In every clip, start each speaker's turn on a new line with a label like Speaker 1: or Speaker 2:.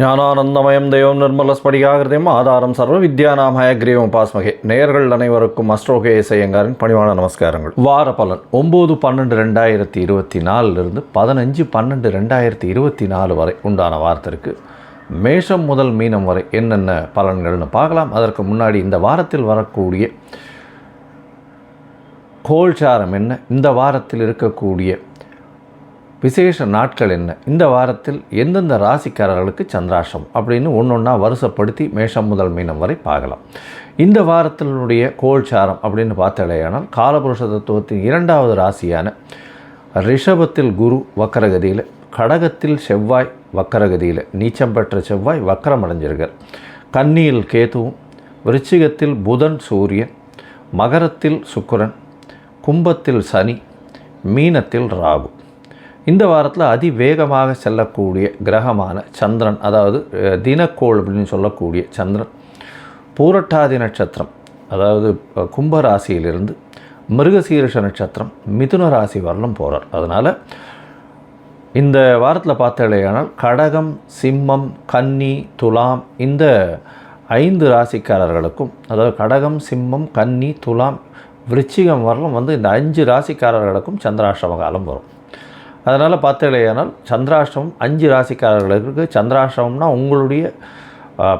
Speaker 1: ஞானானந்தமயம் தெய்வம் நிர்மலஸ்படிகாகிருதயம் ஆதாரம் சர்வ வித்யாநாமய கிரீவம் பாஸ்மகே நேயர்கள் அனைவருக்கும் அஸ்ட்ரோகே இசையங்காரின் பணிவான நமஸ்காரங்கள். வார பலன் ஒம்பது பன்னெண்டு ரெண்டாயிரத்தி இருபத்தி நாலுலேருந்து பதினஞ்சு பன்னெண்டு ரெண்டாயிரத்தி இருபத்தி நாலு வரை உண்டான வாரத்திற்கு மேஷம் முதல் மீனம் வரை என்னென்ன பலன்கள்னு பார்க்கலாம். அதற்கு முன்னாடி இந்த வாரத்தில் வரக்கூடிய கோல்சாரம் என்ன இந்த வாரத்தில் இருக்கக்கூடிய விசேஷ நாட்கள் என்ன? இந்த வாரத்தில் எந்தெந்த ராசிக்காரர்களுக்கு சந்திராஷம் அப்படின்னு ஒன்று ஒன்றா வருஷப்படுத்தி மேஷம் முதல் மீனம் வரை பார்க்கலாம். இந்த வாரத்தினுடைய கோல்சாரம் அப்படின்னு பார்த்தாலேயானால் காலபுருஷ தத்துவத்தின் இரண்டாவது ராசியான ரிஷபத்தில் குரு வக்கரகதியில் கடகத்தில் செவ்வாய் வக்கரகதியில் நீச்சம் பெற்ற செவ்வாய் வக்கரம் அடைஞ்சிருக்கார். கன்னியில் கேதுவும் விருச்சிகத்தில் புதன் சூரியன் மகரத்தில் சுக்கரன் கும்பத்தில் சனி மீனத்தில் ராகு. இந்த வாரத்தில் அதிவேகமாக செல்லக்கூடிய கிரகமான சந்திரன் அதாவது தினக்கோள் அப்படின்னு சொல்லக்கூடிய சந்திரன் பூரட்டாதி நட்சத்திரம் அதாவது கும்பராசியிலிருந்து கும்ப ராசியிலிருந்து மிருகசீரிஷ நட்சத்திரம் மிதுன ராசி வரலும் போகிறார் அதனால் இந்த வாரத்தில் பார்த்தாலேயானால் கடகம் சிம்மம் கன்னி துலாம் இந்த ஐந்து ராசிக்காரர்களுக்கும் அதாவது கடகம் சிம்மம் கன்னி துலாம் விருச்சிகம் வரலும் வந்து இந்த அஞ்சு ராசிக்காரர்களுக்கும் சந்திராஷ்டம காலம் வரும். அதனால் பார்த்தாலேயானால் சந்திராஷ்டமம் அஞ்சு ராசிக்காரர்களுக்கு சந்திராஷ்டமம்னா உங்களுடைய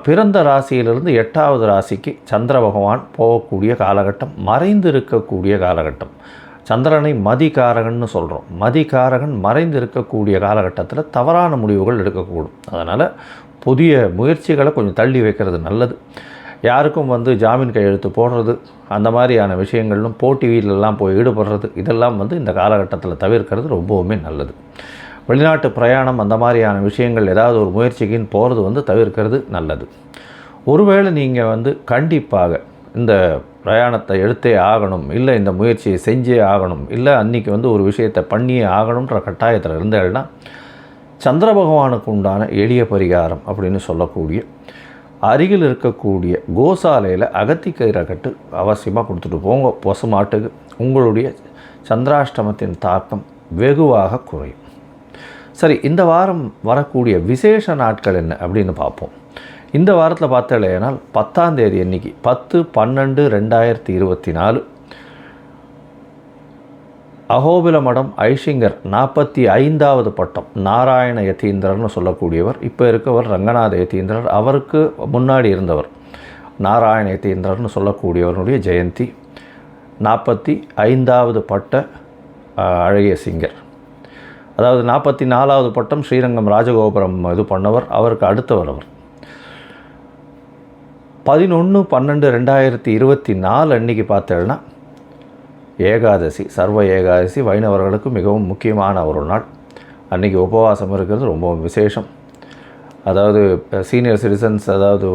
Speaker 1: பிறந்த ராசியிலிருந்து எட்டாவது ராசிக்கு சந்திர பகவான் போகக்கூடிய காலகட்டம் மறைந்து இருக்கக்கூடிய காலகட்டம். சந்திரனை மதிகாரகன்னு சொல்கிறோம் மதிகாரகன் மறைந்து இருக்கக்கூடிய காலகட்டத்தில் தவறான முடிவுகள் எடுக்கக்கூடும். அதனால் புதிய முயற்சிகளை கொஞ்சம் தள்ளி வைக்கிறது நல்லது. யாருக்கும் வந்து ஜாமீன் கையெழுத்து போடுறது அந்த மாதிரியான விஷயங்களும் போட்டி போய் ஈடுபடுறது இதெல்லாம் வந்து இந்த காலகட்டத்தில் தவிர்க்கிறது ரொம்பவுமே நல்லது. வெளிநாட்டு பிரயாணம் அந்த மாதிரியான விஷயங்கள் ஏதாவது ஒரு முயற்சிக்குன்னு போகிறது வந்து தவிர்க்கிறது நல்லது. ஒருவேளை நீங்கள் வந்து கண்டிப்பாக இந்த பிரயாணத்தை எடுத்தே ஆகணும் இல்லை இந்த முயற்சியை செஞ்சே ஆகணும் இல்லை அன்றைக்கி வந்து ஒரு விஷயத்தை பண்ணியே ஆகணுன்ற கட்டாயத்தில் இருந்தேன்னா சந்திர பகவானுக்கு உண்டான எளிய பரிகாரம் அப்படின்னு சொல்லக்கூடிய அருகில் இருக்கக்கூடிய கோசாலையில் அகத்திக்கயிறை கட்டு அவசியமாக கொடுத்துட்டு போங்க. பசுமாட்டுக்கு உங்களுடைய சந்திராஷ்டமத்தின் தாக்கம் வெகுவாக குறையும். சரி இந்த வாரம் வரக்கூடிய விசேஷ நாட்கள் என்ன அப்படின்னு பார்ப்போம். இந்த வாரத்தில் பார்த்தாலேனால் பத்தாம் தேதி அன்னைக்கு பத்து பன்னெண்டு ரெண்டாயிரத்தி இருபத்தி நாலு அகோபில மடம் ஐஷிங்கர் நாற்பத்தி ஐந்தாவது பட்டம். நாராயண யதீந்திரர்னு சொல்லக்கூடியவர். இப்போ இருக்கவர் ரங்கநாத யதீந்திரர் அவருக்கு முன்னாடி இருந்தவர். நாராயண யதீந்திரர்னு சொல்லக்கூடியவருடைய ஜெயந்தி. நாற்பத்தி ஐந்தாவது பட்ட அழகிய சிங்கர். அதாவது நாற்பத்தி நாலாவது பட்டம் ஸ்ரீரங்கம் ராஜகோபுரம் இது பண்ணவர். அவருக்கு அடுத்தவர் அவர். பதினொன்று பன்னெண்டு ரெண்டாயிரத்தி இருபத்தி நாலு அன்னைக்கு பார்த்தேன்னா ஏகாதசி சர்வ ஏகாதசி வைணவர்களுக்கு மிகவும் முக்கியமான ஒரு நாள். அன்றைக்கி உபவாசம் இருக்கிறது ரொம்ப விசேஷம். அதாவது சீனியர் சிட்டிசன்ஸ் அதாவது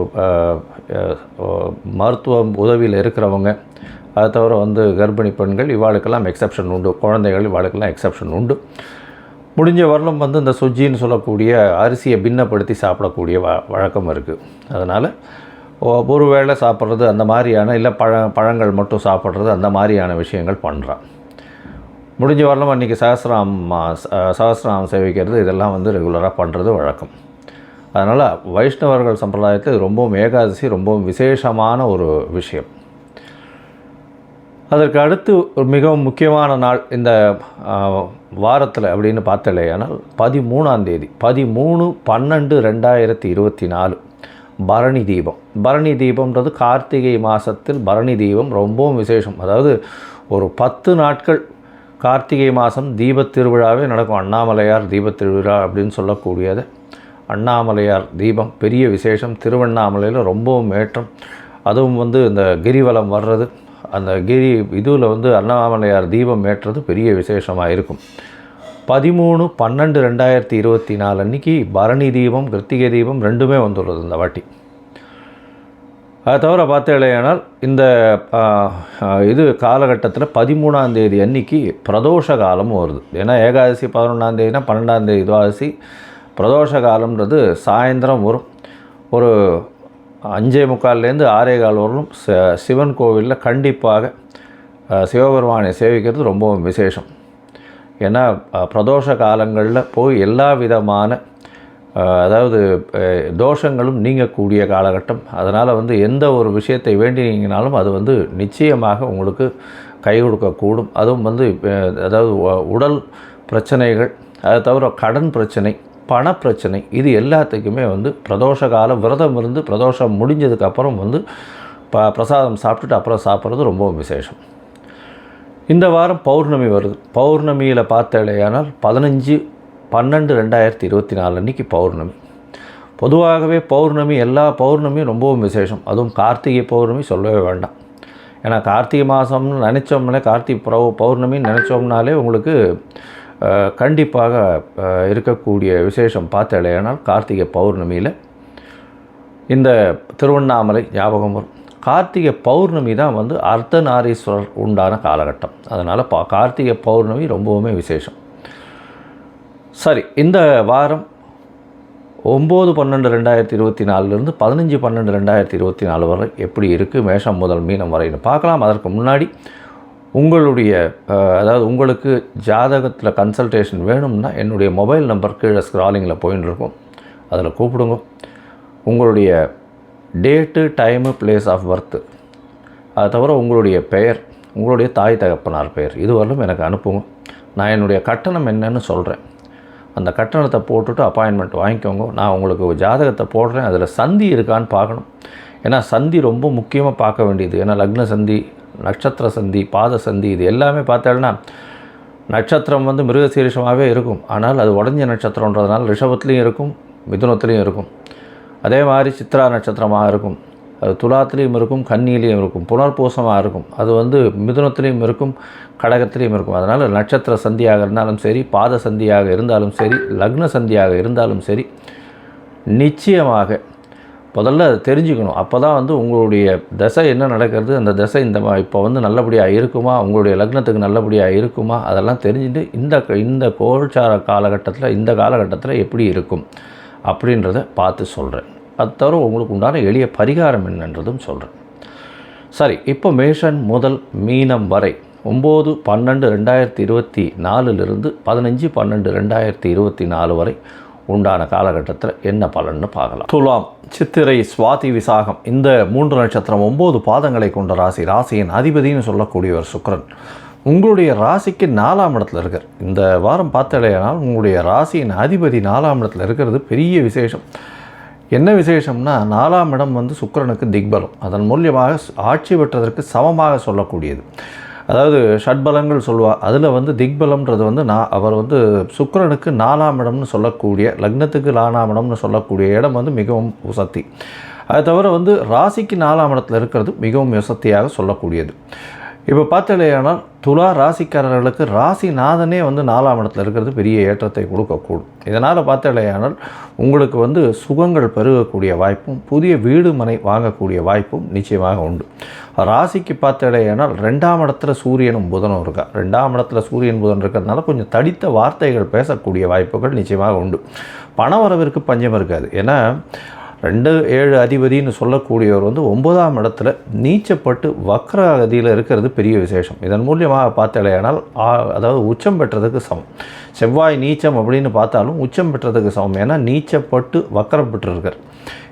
Speaker 1: மருத்துவம் உதவியில் இருக்கிறவங்க அதை தவிர வந்து கர்ப்பிணி பெண்கள் இவாளுக்கெல்லாம் எக்ஸப்ஷன் உண்டு. குழந்தைகள் இவாளுக்கெல்லாம் எக்ஸப்ஷன் உண்டு. முடிஞ்ச வரலும் வந்து இந்த சுஜின்னு சொல்லக்கூடிய அரிசியை பின்னப்படுத்தி சாப்பிடக்கூடிய வ வழக்கம் இருக்குது அதனால் ஒரு வேளை சாப்பிட்றது அந்த மாதிரியான இல்லை பழ பழங்கள் மட்டும் சாப்பிட்றது அந்த மாதிரியான விஷயங்கள் பண்ணுறான் முடிஞ்ச வரலாம் அன்றைக்கி சகசிராம் சகசிராம் சேவிக்கிறது இதெல்லாம் வந்து ரெகுலராக பண்ணுறது வழக்கம். அதனால் வைஷ்ணவர்கள் சம்பிரதாயத்தில் ரொம்பவும் ஏகாதசி ரொம்பவும் விசேஷமான ஒரு விஷயம். அதற்கு அடுத்து ஒரு மிகவும் முக்கியமான நாள் இந்த வாரத்தில் அப்படின்னு பார்த்தாலேயானால் பதிமூணாம் தேதி பதிமூணு பன்னெண்டு ரெண்டாயிரத்தி இருபத்தி நாலு. பரணி தீபம். பரணி தீபம்ன்றது கார்த்திகை மாதத்தில் பரணி தீபம் ரொம்பவும் விசேஷம். அதாவது ஒரு பத்து நாட்கள் கார்த்திகை மாதம் தீபத் திருவிழாவே நடக்கும். அண்ணாமலையார் தீபத் திருவிழா அப்படின்னு சொல்லக்கூடியது. அண்ணாமலையார் தீபம் பெரிய விசேஷம். திருவண்ணாமலையில் ரொம்பவும் ஏற்றம். அதுவும் வந்து இந்த கிரிவலம் வர்றது. அந்த கிரி இதுவில் வந்து அண்ணாமலையார் தீபம் ஏற்றது பெரிய விசேஷமாக இருக்கும். பதிமூணு பன்னெண்டு ரெண்டாயிரத்தி இருபத்தி நாலு அன்னைக்கு பரணி தீபம் கிருத்திகை தீபம் ரெண்டுமே வந்துள்ளது இந்த வாட்டி. அதை தவிர பார்த்தேனால் இந்த இது காலகட்டத்தில் பதிமூணாம் தேதி அன்னைக்கு பிரதோஷ காலமும் வருது. ஏன்னா ஏகாதசி பதினொன்றாம் தேதினா பன்னெண்டாம் தேதி துவாதசி. பிரதோஷ காலம்ன்றது சாயந்தரம் வரும். ஒரு அஞ்சே முக்கால்லேருந்து ஆறே கால் வரலும் ச- சிவன் கோவிலில் கண்டிப்பாக சிவபெருமானை சேவிக்கிறது ரொம்பவும் விசேஷம். ஏன்னா பிரதோஷ காலங்களில் போய் எல்லா விதமான அதாவது தோஷங்களும் நீங்கக்கூடிய காலகட்டம். அதனால் வந்து எந்த ஒரு விஷயத்தை வேண்டினீங்கனாலும் அது வந்து நிச்சயமாக உங்களுக்கு கை கொடுக்கக்கூடும். அதுவும் வந்து அதாவது உடல் பிரச்சனைகள் அதை தவிர கடன் பிரச்சனை பணப்பிரச்சனை இது எல்லாத்துக்குமே வந்து பிரதோஷ காலம் விரதம் இருந்து பிரதோஷம் முடிஞ்சதுக்கப்புறம் வந்து ப பிரசாதம் சாப்பிட்டுட்டு அப்புறம் சாப்பிட்றது ரொம்பவும் விசேஷம். இந்த வாரம் பௌர்ணமி வருது. பௌர்ணமியில் பார்த்தேலையானால் பதினஞ்சு பன்னெண்டு ரெண்டாயிரத்தி இருபத்தி நாலு அன்றைக்கி பௌர்ணமி. பொதுவாகவே பௌர்ணமி எல்லா பௌர்ணமியும் ரொம்பவும் விசேஷம். அதுவும் கார்த்திகை பௌர்ணமி சொல்லவே வேண்டாம். ஏன்னா கார்த்திகை மாதம்னு நினச்சோம்னாலே கார்த்திகை பௌ பௌர்ணமின்னு நினச்சோம்னாலே உங்களுக்கு கண்டிப்பாக இருக்கக்கூடிய விசேஷம் பார்த்தேலையானால் கார்த்திகை பௌர்ணமியில் இந்த திருவண்ணாமலை ஞாபகம் வரும். கார்த்திகை பௌர்ணமி தான் வந்து அர்த்தநாரீஸ்வரர் உண்டான காலகட்டம். அதனால் பா கார்த்திகை பௌர்ணமி ரொம்பவுமே விசேஷம். சரி இந்த வாரம் ஒம்பது பன்னெண்டு ரெண்டாயிரத்தி இருபத்தி நாலுலேருந்து பதினஞ்சு பன்னெண்டு ரெண்டாயிரத்தி இருபத்தி நாலு வரை எப்படி இருக்குது மேஷம் முதல் மீனம் வரைன்னு பார்க்கலாம். அதற்கு முன்னாடி உங்களுடைய அதாவது உங்களுக்கு ஜாதகத்தில் கன்சல்டேஷன் வேணும்னா என்னுடைய மொபைல் நம்பர் கீழே ஸ்க்ராலிங்கில் போயின்னு இருக்கும். அதில் கூப்பிடுங்க. உங்களுடைய date time place of birth அது தவிர உங்களுடைய பெயர் உங்களுடைய தாய் தகப்பனார் பெயர். இதுவரையிலும் எனக்கு அனுப்புங்க. நான் என்னுடைய கட்டணம் என்னன்னு சொல்கிறேன் அந்த கட்டணத்தை போட்டுட்டு அப்பாயின்மெண்ட் வாங்கிக்கோங்க. நான் உங்களுக்கு ஜாதகத்தை போடுறேன். அதில் சந்தி இருக்கான்னு பார்க்கணும். ஏன்னா சந்தி ரொம்ப முக்கியமாக பார்க்க வேண்டியது. ஏன்னா லக்ன சந்தி நட்சத்திர சந்தி பாத சந்தி இது எல்லாமே பார்த்தேன்னா நட்சத்திரம் வந்து மிருகசீரிஷமாகவே இருக்கும். ஆனால் அது உடஞ்ச நட்சத்திரன்றதுனால ரிஷபத்துலேயும் இருக்கும் மிதுனத்துலேயும் இருக்கும். அதே மாதிரி சித்ரா நட்சத்திரமாக இருக்கும். அது துலாத்துலேயும் இருக்கும் கன்னியிலையும் இருக்கும் புனர்பூசமாக இருக்கும். அது வந்து மிதுனத்துலேயும் இருக்கும் கடகத்துலேயும் இருக்கும். அதனால் நட்சத்திர சந்தியாக இருந்தாலும் சரி பாத சந்தியாக இருந்தாலும் சரி லக்ன சந்தியாக இருந்தாலும் சரி நிச்சயமாக முதல்ல அதை தெரிஞ்சுக்கணும். அப்போ தான் வந்து உங்களுடைய தசை என்ன நடக்கிறது அந்த தசை இந்த மா- இப்போ வந்து நல்லபடியாக இருக்குமா உங்களுடைய லக்னத்துக்கு நல்லபடியாக இருக்குமா அதெல்லாம் தெரிஞ்சுட்டு இந்த இந்த கோல்சார காலகட்டத்தில் இந்த காலகட்டத்தில் எப்படி இருக்கும். அப்படின்றத பார்த்து சொல்கிறேன் அது தவிர உங்களுக்கு உண்டான எளிய பரிகாரம் என்னன்றதும் சொல்கிறேன் சரி இப்போ மேஷன் முதல் மீனம் வரை ஒம்பது பன்னெண்டு ரெண்டாயிரத்தி இருபத்தி நாலுலேருந்து பதினஞ்சு பன்னெண்டு ரெண்டாயிரத்தி இருபத்தி நாலு வரை உண்டான காலகட்டத்தில் என்ன பலன்னு பார்க்கலாம். துலாம் சித்திரை சுவாதி விசாகம். இந்த மூன்று நட்சத்திரம் ஒம்பது பாதங்களை கொண்ட ராசி. ராசியின் அதிபதினு சொல்லக்கூடியவர் சுக்கரன். உங்களுடைய ராசிக்கு நாலாம் இடத்துல இருக்கார். இந்த வாரம் பார்த்தாலேனால் உங்களுடைய ராசியின் அதிபதி நாலாம் இடத்துல இருக்கிறது பெரிய விசேஷம். என்ன விசேஷம்னா நாலாம் இடம் வந்து சுக்கரனுக்கு திக்பலம். அதன் மூலியமாக ஆட்சி பெற்றதற்கு சமமாக சொல்லக்கூடியது. அதாவது ஷட்பலங்கள் சொல்லுவா அதில் வந்து திக்பலம்ன்றது வந்து நான் அவர் வந்து சுக்கரனுக்கு நாலாம் இடம்னு சொல்லக்கூடிய லக்னத்துக்கு நாலாம் இடம்னு சொல்லக்கூடிய இடம் வந்து மிகவும் உசத்தி. அது தவிர வந்து ராசிக்கு நாலாம் இடத்துல இருக்கிறது மிகவும் வசத்தியாக சொல்லக்கூடியது. இப்போ பார்த்தலையானால் துலா ராசிக்காரர்களுக்கு ராசிநாதனே வந்து நாலாம் இடத்துல இருக்கிறது பெரிய ஏற்றத்தை கொடுக்கக்கூடும். இதனால் பார்த்தலையானால் உங்களுக்கு வந்து சுகங்கள் பெருகக்கூடிய வாய்ப்பும் புதிய வீடு மனை வாங்கக்கூடிய வாய்ப்பும் நிச்சயமாக உண்டு. ராசிக்கு பார்த்தலையானால் ரெண்டாம் இடத்துல சூரியனும் புதனும் இருக்கா? ரெண்டாம் இடத்துல சூரியன் புதன் இருக்கிறதுனால கொஞ்சம் தடித்த வார்த்தைகள் பேசக்கூடிய வாய்ப்புகள் நிச்சயமாக உண்டு. பணவரவிற்கு பஞ்சம் இருக்காது. ஏன்னா ரெண்டு ஏழு அதிபதின்னு சொல்லக்கூடியவர் வந்து ஒன்பதாம் இடத்துல நீச்சப்பட்டு வக்ர கதியில் இருக்கிறது பெரிய விசேஷம். இதன் மூலியமாக பார்த்தாலேயானால் ஆ- அதாவது உச்சம் பெற்றதுக்கு சமம். செவ்வாய் நீச்சம் அப்படின்னு பார்த்தாலும் உச்சம் பெற்றதுக்கு சமம். ஏன்னா நீச்சப்பட்டு வக்கரம் பெற்றிருக்கார்.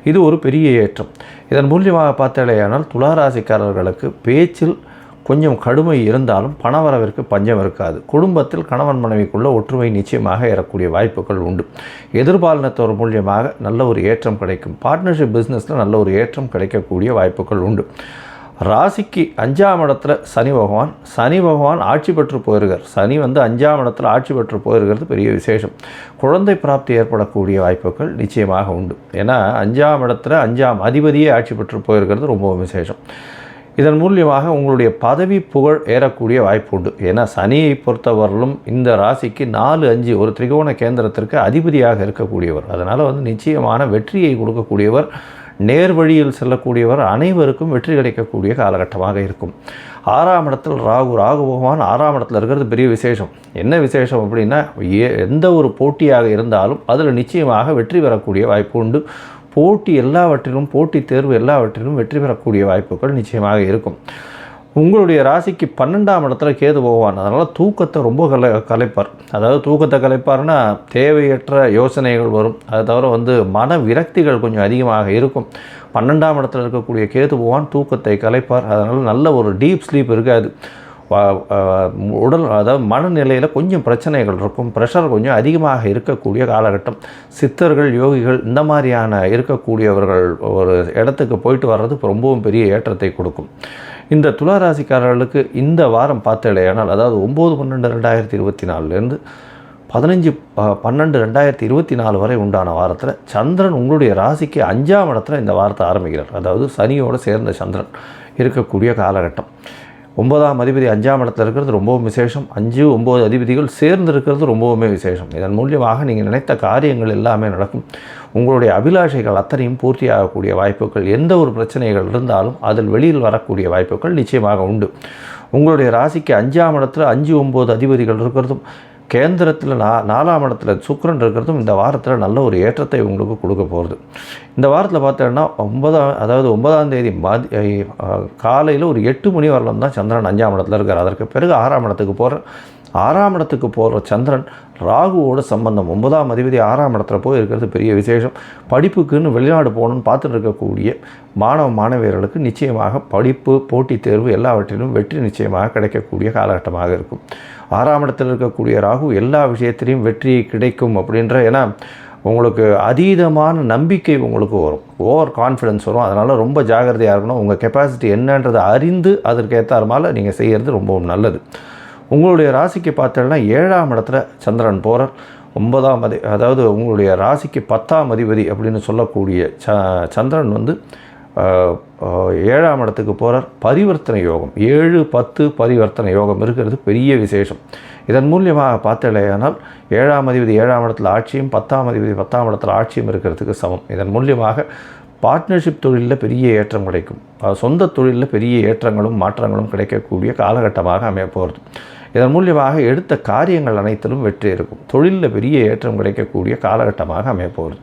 Speaker 1: இது ஒரு பெரிய ஏற்றம். இதன் மூலியமாக பார்த்தாலேயானால் துளாராசிக்காரர்களுக்கு பேச்சில் கொஞ்சம் கடுமை இருந்தாலும் பணவரவிற்கு பஞ்சம் இருக்காது. குடும்பத்தில் கணவன் மனைவிக்குள்ள ஒற்றுமை நிச்சயமாக ஏறக்கூடிய வாய்ப்புகள் உண்டு. எதிர்பாலினத்தோர் மூலியமாக நல்ல ஒரு ஏற்றம் கிடைக்கும். பார்ட்னர்ஷிப் பிஸ்னஸில் நல்ல ஒரு ஏற்றம் கிடைக்கக்கூடிய வாய்ப்புகள் உண்டு. ராசிக்கு அஞ்சாம் இடத்துல சனி பகவான். சனி பகவான் ஆட்சி பெற்று போயிருக்கார். சனி வந்து அஞ்சாம் இடத்துல ஆட்சி பெற்று போயிருக்கிறது பெரிய விசேஷம். குழந்தை பிராப்தி ஏற்படக்கூடிய வாய்ப்புகள் நிச்சயமாக உண்டு. ஏன்னா அஞ்சாம் இடத்துல அஞ்சாம் அதிபதியே ஆட்சி பெற்று போயிருக்கிறது ரொம்பவும் விசேஷம். இதன் மூலியமாக உங்களுடைய பதவி புகழ் ஏறக்கூடிய வாய்ப்பு உண்டு. ஏன்னா சனியை பொறுத்தவரையிலும் இந்த ராசிக்கு நாலு அஞ்சு ஒரு திரிகோண கேந்திரத்திற்கு அதிபதியாக இருக்கக்கூடியவர். அதனால் வந்து நிச்சயமான வெற்றியை கொடுக்கக்கூடியவர் நேர் வழியில் செல்லக்கூடியவர் அனைவருக்கும் வெற்றி கிடைக்கக்கூடிய காலகட்டமாக இருக்கும். ஆறாம் இடத்தில் ராகு ராகு பகவான் ஆறாம் இடத்துல இருக்கிறது பெரிய விசேஷம். என்ன விசேஷம் அப்படின்னா ஏ- எந்த ஒரு போட்டியாக இருந்தாலும் அதில் நிச்சயமாக வெற்றி பெறக்கூடிய வாய்ப்பு உண்டு. போட்டி எல்லாவற்றிலும் போட்டி தேர்வு எல்லாவற்றிலும் வெற்றி பெறக்கூடிய வாய்ப்புகள் நிச்சயமாக இருக்கும். உங்களுடைய ராசிக்கு பன்னெண்டாம் இடத்துல கேது போவான் அதனால் தூக்கத்தை ரொம்ப கலை கலைப்பார். அதாவது தூக்கத்தை கலைப்பார்னா தேவையற்ற யோசனைகள் வரும். அதை தவிர வந்து மன விரக்திகள் கொஞ்சம் அதிகமாக இருக்கும். பன்னெண்டாம் இடத்துல இருக்கக்கூடிய கேது போவான் தூக்கத்தை கலைப்பார். அதனால் நல்ல ஒரு டீப் ஸ்லீப் இருக்காது. உடல் அதாவது மனநிலையில் கொஞ்சம் பிரச்சனைகள் இருக்கும். ப்ரெஷர் கொஞ்சம் அதிகமாக இருக்கக்கூடிய காலகட்டம். சித்தர்கள் யோகிகள் இந்த மாதிரியான இருக்கக்கூடியவர்கள் ஒரு இடத்துக்கு போயிட்டு வர்றது ரொம்பவும் பெரிய ஏற்றத்தை கொடுக்கும். இந்த துளாராசிக்காரர்களுக்கு இந்த வாரம் பார்த்தடையானால் அதாவது ஒம்பது பன்னெண்டு ரெண்டாயிரத்தி இருபத்தி நாலுலேருந்து பதினஞ்சு பன்னெண்டு ரெண்டாயிரத்தி இருபத்தி நாலு வரை உண்டான வாரத்தில் சந்திரன் உங்களுடைய ராசிக்கு அஞ்சாம் இடத்துல இந்த வாரத்தை ஆரம்பிக்கிறார். அதாவது சனியோடு சேர்ந்த சந்திரன் இருக்கக்கூடிய காலகட்டம். ஒன்பதாம் அதிபதி அஞ்சாம் இடத்துல இருக்கிறது ரொம்பவும் விசேஷம். அஞ்சு ஒம்பது அதிபதிகள் சேர்ந்து இருக்கிறது ரொம்பவுமே விசேஷம். இதன் மூலியமாக நீங்கள் நினைத்த காரியங்கள் எல்லாமே நடக்கும். உங்களுடைய அபிலாஷைகள் அத்தனையும் பூர்த்தியாகக்கூடிய வாய்ப்புகள் எந்த ஒரு பிரச்சனைகள் இருந்தாலும் அதில் வெளியில் வரக்கூடிய வாய்ப்புகள் நிச்சயமாக உண்டு. உங்களுடைய ராசிக்கு அஞ்சாம் இடத்துல அஞ்சு ஒம்பது அதிபதிகள் இருக்கிறதும் கேந்திரத்தில் நா நாலாம் இடத்துல சுக்கரன் இருக்கிறதும் இந்த வாரத்தில் நல்ல ஒரு ஏற்றத்தை உங்களுக்கு கொடுக்க போகிறது இந்த வாரத்தில் பார்த்தோன்னா ஒன்பதாம் அதாவது ஒன்பதாம் தேதி மதி காலையில் ஒரு எட்டு மணி வரலாம் தான் சந்திரன் அஞ்சாம் இடத்துல இருக்கார். அதற்கு பிறகு ஆறாம் இடத்துக்கு போகிற ஆறாம் இடத்துக்கு போகிற சந்திரன் ராகுவோட சம்பந்தம். ஒன்பதாம் அதிபதி ஆறாம் இடத்துல போய் இருக்கிறது பெரிய விசேஷம். படிப்புக்குன்னு வெளிநாடு போகணும்னு பார்த்துட்டு இருக்கக்கூடிய மாணவ மாணவியர்களுக்கு நிச்சயமாக படிப்பு போட்டித் தேர்வு எல்லாவற்றிலும் வெற்றி நிச்சயமாக கிடைக்கக்கூடிய காலகட்டமாக இருக்கும். ஆறாம் இடத்தில் இருக்கக்கூடிய ராகு எல்லா விஷயத்திலையும் வெற்றி கிடைக்கும் அப்படின்ற ஏன்னா உங்களுக்கு அதீதமான நம்பிக்கை உங்களுக்கு வரும். ஓவர் கான்ஃபிடன்ஸ் வரும். அதனால் ரொம்ப ஜாகிரதையாக இருக்கணும். உங்கள் கெப்பாசிட்டி என்னன்றதை அறிந்து அதற்கேற்ற மாதிரி நீங்கள் செய்கிறது ரொம்பவும் நல்லது. உங்களுடைய ராசிக்கு பார்த்தோம்னா ஏழாம் இடத்துல சந்திரன் போகிறார் ஒன்பதாம் அதி அதாவது உங்களுடைய ராசிக்கு பத்தாம் அதிபதி அப்படின்னு சொல்லக்கூடிய ச சந்திரன் வந்து ஏழாம் இடத்துக்கு போகிறார் பரிவர்த்தனை யோகம். ஏழு பத்து பரிவர்த்தனை யோகம் இருக்கிறது. பெரிய விசேஷம். இதன் மூலியமாக பார்த்தலையானால் ஏழாம் அதிபதி ஏழாம் இடத்துல ஆட்சியும் பத்தாம் அதிபதி பத்தாம் இடத்துல ஆட்சியும் இருக்கிறதுக்கு சமம். இதன் மூலியமாக பார்ட்னர்ஷிப் தொழிலில் பெரிய ஏற்றம் கிடைக்கும். சொந்த தொழிலில் பெரிய ஏற்றங்களும் மாற்றங்களும் கிடைக்கக்கூடிய காலகட்டமாக அமைய போகிறது இதன் மூலியமாக எடுத்த காரியங்கள் அனைத்திலும் வெற்றி இருக்கும். தொழிலில் பெரிய ஏற்றம் கிடைக்கக்கூடிய காலகட்டமாக அமையப்போகுது.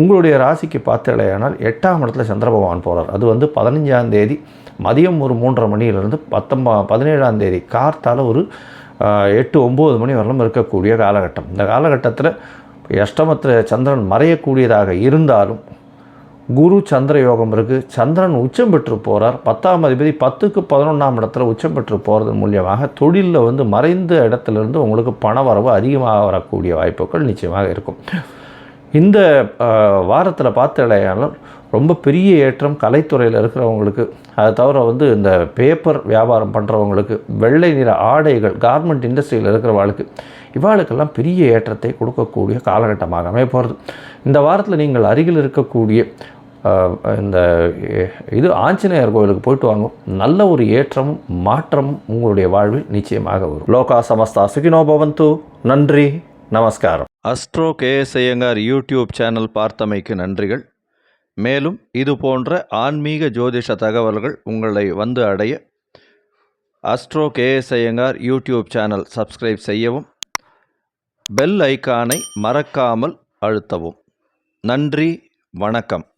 Speaker 1: உங்களுடைய ராசிக்கு பார்த்தலையானால் எட்டாம் இடத்துல சந்திர பகவான் போகிறார் அது வந்து பதினஞ்சாம் தேதி மதியம் ஒரு மூன்றரை மணியிலிருந்து பத்தொம்பா பதினேழாம் தேதி கார்த்தால் ஒரு எட்டு ஒம்பது மணி வரலும் இருக்கக்கூடிய காலகட்டம். இந்த காலகட்டத்தில் அஷ்டமத்தில் சந்திரன் மறையக்கூடியதாக இருந்தாலும் குரு சந்திர யோகம் இருக்குது சந்திரன் உச்சம் பெற்று போகிறார் பத்தாம் அதிபதி பத்துக்கு பதினொன்றாம் இடத்துல உச்சம் பெற்று போகிறது மூலியமாக தொழிலில் வந்து மறைந்த இடத்துலேருந்து உங்களுக்கு பண வரவு அதிகமாக வரக்கூடிய வாய்ப்புகள் நிச்சயமாக இருக்கும். இந்த வாரத்தில் பார்த்தடையாலும் ரொம்ப பெரிய ஏற்றம் கலைத்துறையில் இருக்கிறவங்களுக்கு அதை தவிர வந்து இந்த பேப்பர் வியாபாரம் பண்ணுறவங்களுக்கு வெள்ளை நிற ஆடைகள் கார்மெண்ட் இண்டஸ்ட்ரியில் இருக்கிறவங்களுக்கு இவாளுக்கெல்லாம் பெரிய ஏற்றத்தை கொடுக்கக்கூடிய காலகட்டமாக போகிறது இந்த வாரத்தில் நீங்கள் அருகில் இருக்கக்கூடிய இந்த இது ஆஞ்சநேயர் கோயிலுக்கு போயிட்டு வாங்க நல்ல ஒரு ஏற்றமும் மாற்றமும் உங்களுடைய வாழ்வில் நிச்சயமாக வரும். லோகா சமஸ்தா சுகினோ பவந்து. நன்றி நமஸ்காரம். Astro KS Iyengar YouTube channel பார்த்தமைக்கு நன்றிகள். மேலும் இது போன்ற ஆன்மீக ஜோதிஷ தகவல்கள் உங்களை வந்து அடைய astro KS Iyengar YouTube channel subscribe செய்யவும் பெல் ஐகானை மறக்காமல் அழுத்தவும். நன்றி வணக்கம்.